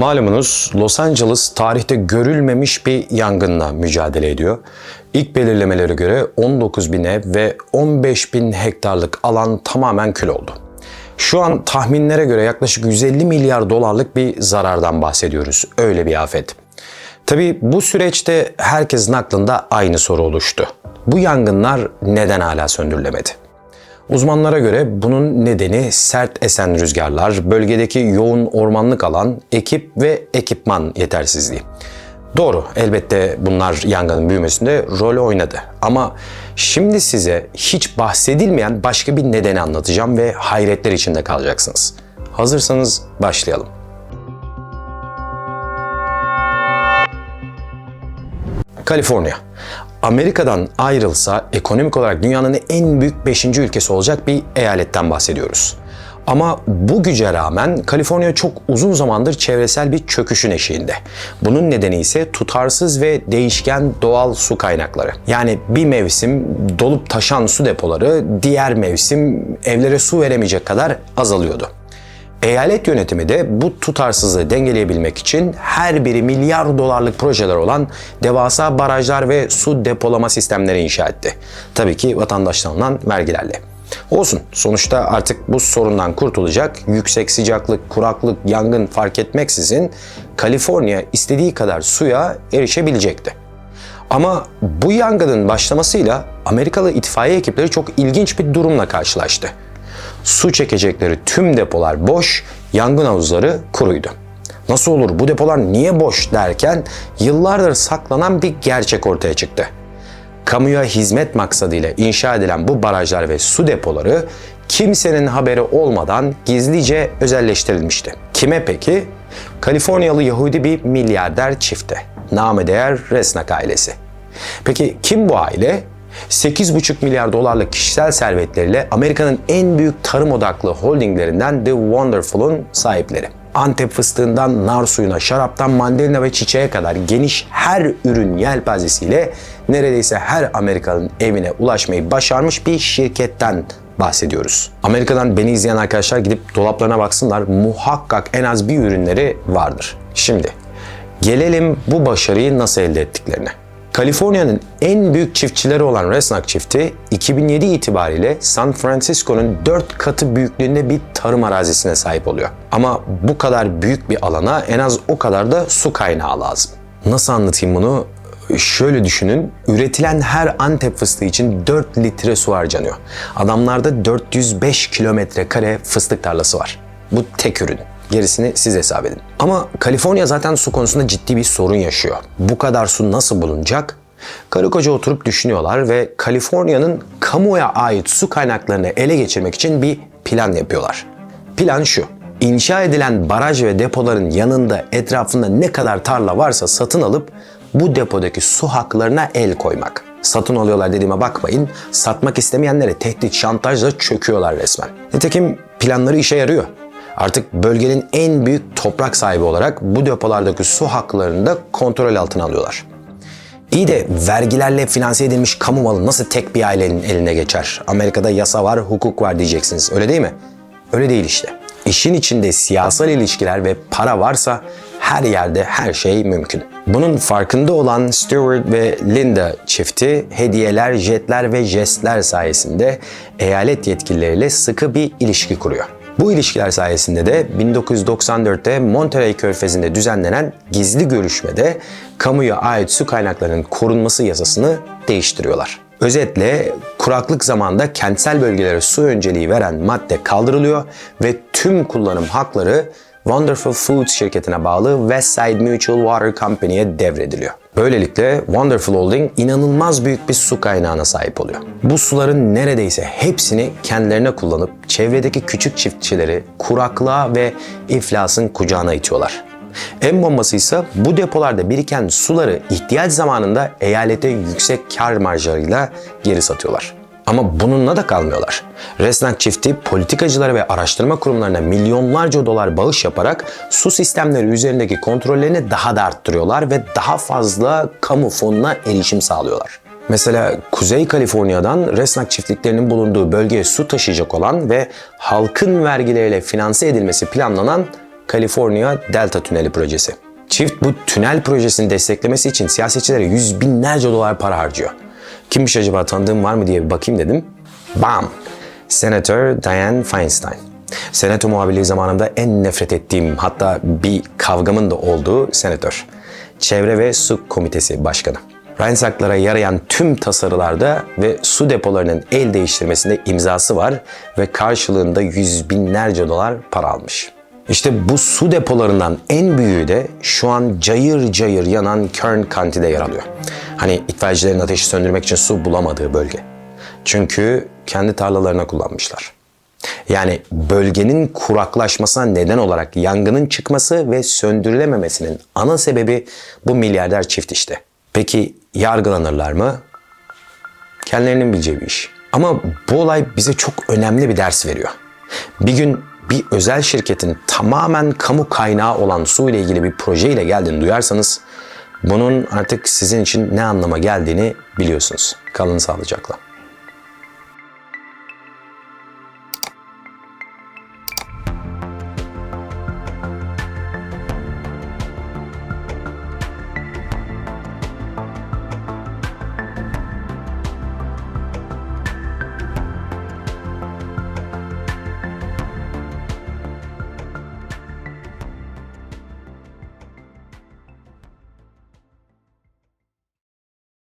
Malumunuz Los Angeles tarihte görülmemiş bir yangınla mücadele ediyor. İlk belirlemelere göre 19 bin ev ve 15 bin hektarlık alan tamamen kül oldu. Şu an tahminlere göre yaklaşık 150 milyar dolarlık bir zarardan bahsediyoruz. Öyle bir afet. Tabi bu süreçte herkesin aklında aynı soru oluştu. Bu yangınlar neden hala söndürülemedi? Uzmanlara göre bunun nedeni sert esen rüzgarlar, bölgedeki yoğun ormanlık alan, ekip ve ekipman yetersizliği. Doğru, elbette bunlar yangının büyümesinde rol oynadı. Ama şimdi size hiç bahsedilmeyen başka bir nedeni anlatacağım ve hayretler içinde kalacaksınız. Hazırsanız başlayalım. Kaliforniya. Amerika'dan ayrılsa ekonomik olarak dünyanın en büyük 5. ülkesi olacak bir eyaletten bahsediyoruz. Ama bu güce rağmen Kaliforniya çok uzun zamandır çevresel bir çöküşün eşiğinde. Bunun nedeni ise tutarsız ve değişken doğal su kaynakları. Yani bir mevsim dolup taşan su depoları diğer mevsim evlere su veremeyecek kadar azalıyordu. Eyalet yönetimi de bu tutarsızlığı dengeleyebilmek için her biri milyar dolarlık projeler olan devasa barajlar ve su depolama sistemleri inşa etti. Tabii ki vatandaştan alınan vergilerle. Olsun sonuçta artık bu sorundan kurtulacak yüksek sıcaklık, kuraklık, yangın fark etmeksizin Kaliforniya istediği kadar suya erişebilecekti. Ama bu yangının başlamasıyla Amerikalı itfaiye ekipleri çok ilginç bir durumla karşılaştı su çekecekleri tüm depolar boş, yangın havuzları kuruydu. Nasıl olur bu depolar niye boş derken yıllardır saklanan bir gerçek ortaya çıktı. Kamuya hizmet maksadıyla inşa edilen bu barajlar ve su depoları kimsenin haberi olmadan gizlice özelleştirilmişti. Kime peki? Kaliforniyalı Yahudi bir milyarder çifte. Namı değer Resnak ailesi. Peki kim bu aile? 8,5 milyar dolarlık kişisel servetleriyle Amerika'nın en büyük tarım odaklı holdinglerinden The Wonderful'un sahipleri. Antep fıstığından nar suyuna, şaraptan mandalina ve çiçeğe kadar geniş her ürün yelpazesiyle neredeyse her Amerikalı'nın evine ulaşmayı başarmış bir şirketten bahsediyoruz. Amerika'dan beni izleyen arkadaşlar gidip dolaplarına baksınlar. Muhakkak en az bir ürünleri vardır. Şimdi gelelim bu başarıyı nasıl elde ettiklerine. Kaliforniya'nın en büyük çiftçileri olan Resnak çifti 2007 itibariyle San Francisco'nun 4 katı büyüklüğünde bir tarım arazisine sahip oluyor. Ama bu kadar büyük bir alana en az o kadar da su kaynağı lazım. Nasıl anlatayım bunu? Şöyle düşünün, üretilen her Antep fıstığı için 4 litre su harcanıyor. Adamlarda 405 kilometre kare fıstık tarlası var. Bu tek ürün. Gerisini siz hesap edin. Ama Kaliforniya zaten su konusunda ciddi bir sorun yaşıyor. Bu kadar su nasıl bulunacak? Karı koca oturup düşünüyorlar ve Kaliforniya'nın kamuya ait su kaynaklarını ele geçirmek için bir plan yapıyorlar. Plan şu. İnşa edilen baraj ve depoların yanında etrafında ne kadar tarla varsa satın alıp bu depodaki su haklarına el koymak. Satın alıyorlar dediğime bakmayın. Satmak istemeyenlere tehdit, şantajla çöküyorlar resmen. Nitekim planları işe yarıyor. Artık bölgenin en büyük toprak sahibi olarak bu depolardaki su haklarını da kontrol altına alıyorlar. İyi de vergilerle finanse edilmiş kamu malı nasıl tek bir ailenin eline geçer? Amerika'da yasa var, hukuk var diyeceksiniz. Öyle değil mi? Öyle değil işte. İşin içinde siyasal ilişkiler ve para varsa her yerde her şey mümkün. Bunun farkında olan Stewart ve Linda çifti hediyeler, jetler ve jestler sayesinde eyalet yetkilileriyle sıkı bir ilişki kuruyor. Bu ilişkiler sayesinde de 1994'te Monterey Körfezi'nde düzenlenen gizli görüşmede kamuya ait su kaynaklarının korunması yasasını değiştiriyorlar. Özetle kuraklık zamanında kentsel bölgelere su önceliği veren madde kaldırılıyor ve tüm kullanım hakları Wonderful Foods şirketine bağlı Westside Mutual Water Company'ye devrediliyor. Böylelikle Wonderful Holding inanılmaz büyük bir su kaynağına sahip oluyor. Bu suların neredeyse hepsini kendilerine kullanıp çevredeki küçük çiftçileri kuraklığa ve iflasın kucağına itiyorlar. En bombası ise bu depolarda biriken suları ihtiyaç zamanında eyalete yüksek kar marjlarıyla geri satıyorlar. Ama bununla da kalmıyorlar. Resnak çifti politikacılara ve araştırma kurumlarına milyonlarca dolar bağış yaparak su sistemleri üzerindeki kontrollerini daha da arttırıyorlar ve daha fazla kamu fonuna erişim sağlıyorlar. Mesela Kuzey Kaliforniya'dan Resnak çiftliklerinin bulunduğu bölgeye su taşıyacak olan ve halkın vergileriyle finanse edilmesi planlanan California Delta Tüneli projesi. Çift bu tünel projesini desteklemesi için siyasetçilere yüz binlerce dolar para harcıyor. Kimmiş acaba tanıdığım var mı diye bir bakayım dedim. Bam! Senatör Dianne Feinstein. Senato muhabirliği zamanında en nefret ettiğim hatta bir kavgamın da olduğu senatör. Çevre ve Su Komitesi Başkanı. Rhinesaklara yarayan tüm tasarılarda ve su depolarının el değiştirmesinde imzası var ve karşılığında yüz binlerce dolar para almış. İşte bu su depolarından en büyüğü de şu an cayır cayır yanan Kern County'de yer alıyor. Hani itfaiyecilerin ateşi söndürmek için su bulamadığı bölge. Çünkü kendi tarlalarına kullanmışlar. Yani bölgenin kuraklaşmasına neden olarak yangının çıkması ve söndürülememesinin ana sebebi bu milyarder çift işte. Peki yargılanırlar mı? Kendilerinin bileceği bir iş. Ama bu olay bize çok önemli bir ders veriyor. Bir gün bir özel şirketin tamamen kamu kaynağı olan su ile ilgili bir projeyle geldiğini duyarsanız bunun artık sizin için ne anlama geldiğini biliyorsunuz. Kalın sağlıcakla.